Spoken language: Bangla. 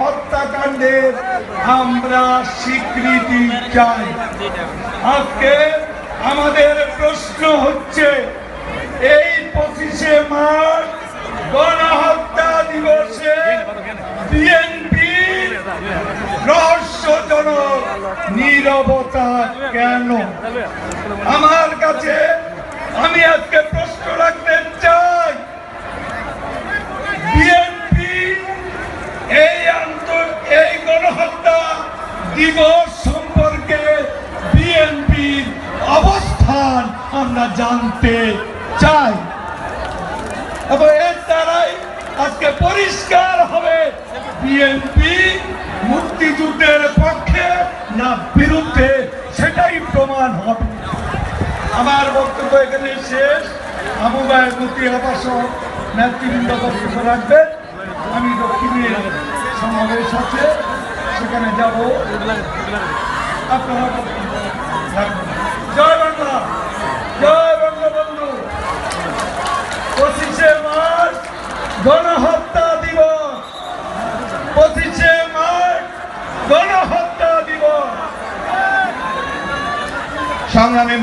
হত্যাকাণ্ডের আমরা স্বীকৃতি চাই। আজকে আমাদের প্রশ্ন হচ্ছে, এই পঁচিশে মার্চ গণহত্যা দিবসে বিএনপি রহস্যজনক নীরবতা কেন? আমার কাছে, আমি আজকে দিবস সম্পর্কে বিএনপির অবস্থান আমরা জানতে চাই। এবং এর দ্বারাই আজকে পরিষ্কার হবে বিএনপি মুক্তিযুদ্ধের পক্ষে না বিরুদ্ধে, সেটাই প্রমাণ হবে। আমার বক্তব্য এখানে শেষ। আবু ভাইয়ের প্রতি আবাসক নেতৃবৃন্দ বক্তব্য রাখবেন। আমি দক্ষিণে সমাবেশ আছে। সেখানে যাব। আপনারা জয় বাংলা। জয় বঙ্গবন্ধু পঁচিশে মার্চ গণহত্যা দিবস। পঁচিশে মার্চ গণহত্যা দিবস। সংগ্রামী